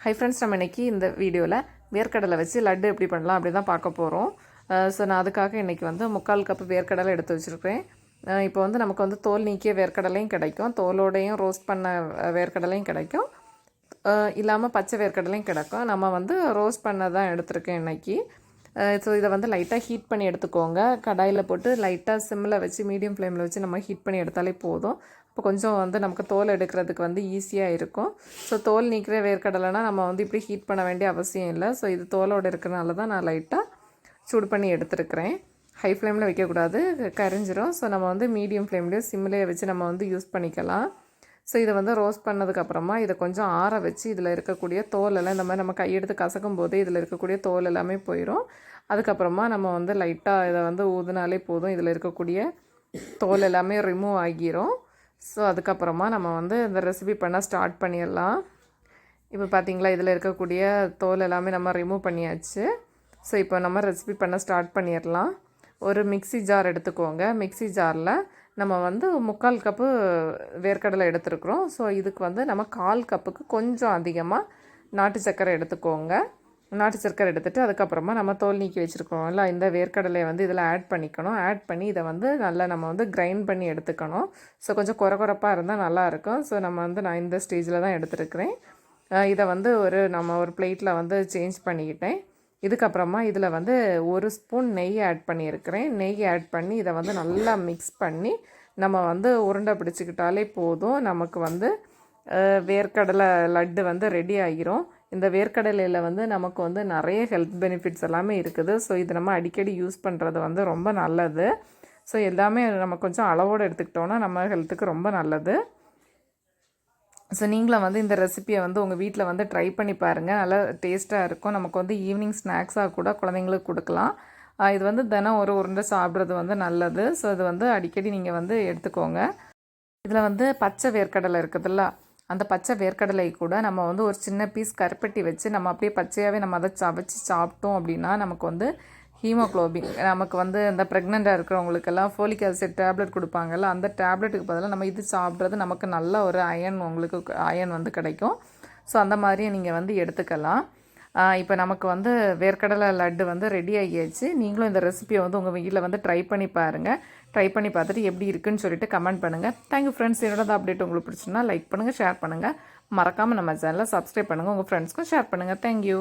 Hi friends நம்ம இன்றைக்கி இந்த வீடியோவில் வேர்க்கடலை வச்சு லட்டு எப்படி பண்ணலாம் அப்படி தான் பார்க்க போகிறோம் ஸோ நான் அதுக்காக இன்றைக்கி வந்து முக்கால் கப்பு வேர்க்கடலை எடுத்து வச்சுருக்கேன் இப்போ வந்து நமக்கு வந்து தோல் நீக்கிய வேர்க்கடலையும் கிடைக்கும். தோலோடையும் ரோஸ்ட் பண்ண வேர்க்கடலையும் கிடைக்கும். இல்லாமல் பச்சை வேர்க்கடலையும் கிடைக்கும். நம்ம வந்து ரோஸ்ட் பண்ண தான் எடுத்திருக்கேன் இன்றைக்கி ஸோ இதை வந்து லைட்டாக ஹீட் பண்ணி எடுத்துக்கோங்க. கடாயில் போட்டு லைட்டாக சிம்மில் வச்சு மீடியம் ஃப்ளேமில் வச்சு நம்ம ஹீட் பண்ணி எடுத்தாலே போதும். இப்போ கொஞ்சம் வந்து நமக்கு தோல் எடுக்கிறதுக்கு வந்து ஈஸியாக இருக்கும். ஸோ தோல் நீக்கிற வேர்க்கடலைனா நம்ம வந்து இப்படி ஹீட் பண்ண வேண்டிய அவசியம் இல்லை. ஸோ இது தோலோடு இருக்கிறனால தான் நான் லைட்டாக சூடு பண்ணி எடுத்துருக்கிறேன். ஹை ஃப்ளேமில் வைக்கக்கூடாது கரைஞ்சிரும். ஸோ நம்ம வந்து மீடியம் ஃப்ளேம்லேயே சிம்லேயே வச்சு நம்ம வந்து யூஸ் பண்ணிக்கலாம். ஸோ இதை வந்து ரோஸ்ட் பண்ணதுக்கப்புறமா இதை கொஞ்சம் ஆற வச்சு இதில் இருக்கக்கூடிய தோல் எல்லாம் இந்த மாதிரி நம்ம கையெடுத்து கசக்கும் போது இதில் இருக்கக்கூடிய தோல் எல்லாமே போயிடும் அதுக்கப்புறமா நம்ம வந்து லைட்டாக இதை வந்து ஊதுனாலே போதும். இதில் இருக்கக்கூடிய தோல் எல்லாமே ரிமூவ் ஆகிரும். ஸோ அதுக்கப்புறமா நம்ம வந்து இந்த ரெசிபி பண்ண ஸ்டார்ட் பண்ணிடலாம். இப்போ பார்த்தீங்களா இதில் இருக்கக்கூடிய தோல் எல்லாமே நம்ம ரிமூவ் பண்ணியாச்சு. ஸோ இப்போ நம்ம ரெசிபி பண்ண ஸ்டார்ட் பண்ணிடலாம். ஒரு மிக்ஸி ஜார் எடுத்துக்கோங்க. மிக்ஸி ஜாரில் நம்ம வந்து முக்கால் கப்பு வேர்க்கடலை எடுத்துருக்குறோம். ஸோ இதுக்கு வந்து நம்ம கால் கப்புக்கு கொஞ்சம் அதிகமாக நாட்டு சர்க்கரை எடுத்துக்கோங்க. நாட்டு சர்க்கரை எடுத்துகிட்டு அதுக்கப்புறமா நம்ம தோல் நீக்கி வச்சுருக்கோம்ல இந்த வேர்க்கடலையை வந்து இதில் ஆட் பண்ணிக்கணும். ஆட் பண்ணி இதை வந்து நல்லா நம்ம வந்து கிரைண்ட் பண்ணி எடுத்துக்கணும். ஸோ கொஞ்சம் குறை குறைப்பாக இருந்தால் நல்லாயிருக்கும் ஸோ நம்ம வந்து நான் இந்த ஸ்டேஜில் தான் எடுத்துருக்கிறேன். இதை வந்து ஒரு நம்ம ஒரு பிளேட்டில் வந்து சேஞ்ச் பண்ணிக்கிட்டேன். இதுக்கப்புறமா இதில் வந்து ஒரு ஸ்பூன் நெய் ஆட் பண்ணியிருக்கிறேன். நெய் ஆட் பண்ணி இதை வந்து நல்லா மிக்ஸ் பண்ணி நம்ம வந்து உருண்டை பிடிச்சிக்கிட்டாலே போதும். நமக்கு வந்து வேர்க்கடலை லட்டு வந்து ரெடி ஆகிரும் இந்த வேர்க்கடலையில் வந்து நமக்கு வந்து நிறைய ஹெல்த் பெனிஃபிட்ஸ் எல்லாமே இருக்குது. ஸோ இது நம்ம அடிக்கடி யூஸ் பண்ணுறது வந்து ரொம்ப நல்லது. ஸோ எல்லாமே நம்ம கொஞ்சம் அளவோடு எடுத்துக்கிட்டோன்னா நம்ம ஹெல்த்துக்கு ரொம்ப நல்லது. ஸோ நீங்களும் வந்து இந்த ரெசிப்பியை வந்து உங்கள் வீட்டில் வந்து ட்ரை பண்ணி பாருங்கள் நல்லா டேஸ்ட்டாக இருக்கும். நமக்கு வந்து ஈவினிங் ஸ்நாக்ஸாக கூட குழந்தைங்களுக்கு கொடுக்கலாம். இது வந்து தினம் ஒரு உருண்டை சாப்பிட்றது வந்து நல்லது. ஸோ இது வந்து அடிக்கடி நீங்கள் வந்து எடுத்துக்கோங்க. இதில் வந்து பச்சை வேர்க்கடலை இருக்குதுல்ல? அந்த பச்சை வேர்க்கடலை கூட நம்ம வந்து ஒரு சின்ன பீஸ் கருப்பட்டி வச்சு நம்ம அப்படியே பச்சையாகவே நம்ம அதை சவைச்சி சாப்பிட்டோம் அப்படின்னா நமக்கு வந்து ஹீமோக்ளோபின். நமக்கு வந்து இந்த ப்ரெக்னெண்ட்டாக இருக்கிறவங்களுக்கெல்லாம் ஃபோலிக் ஆசிட் டேப்லெட் கொடுப்பாங்கல்ல அந்த டேப்லெட்டுக்கு பதிலாக நம்ம இது சாப்பிட்றது நமக்கு நல்ல ஒரு அயன் உங்களுக்கு அயன் வந்து கிடைக்கும். ஸோ அந்த மாதிரியே நீங்கள் வந்து எடுத்துக்கலாம். இப்போ நமக்கு வந்து வேர்க்கடலை லட்டு வந்து ரெடி ஆகியாச்சு. நீங்களும் இந்த ரெசிபியை வந்து உங்கள் வீட்டில் வந்து ட்ரை பண்ணி பாருங்கள் ட்ரை பண்ணி பார்த்துட்டு எப்படி இருக்குன்னு சொல்லிட்டு கமெண்ட் பண்ணுங்கள் தேங்க்யூ ஃப்ரெண்ட்ஸ் என்னோட அப்டேட் உங்களுக்கு பிடிச்சுன்னா லைக் பண்ணுங்கள் ஷேர் பண்ணுங்கள் மறக்காமல் நம்ம சேனலை சப்ஸ்கிரைப் பண்ணுங்கள் உங்கள் ஃப்ரெண்ட்ஸ்க்கும் ஷேர் பண்ணுங்கள் தேங்க்யூ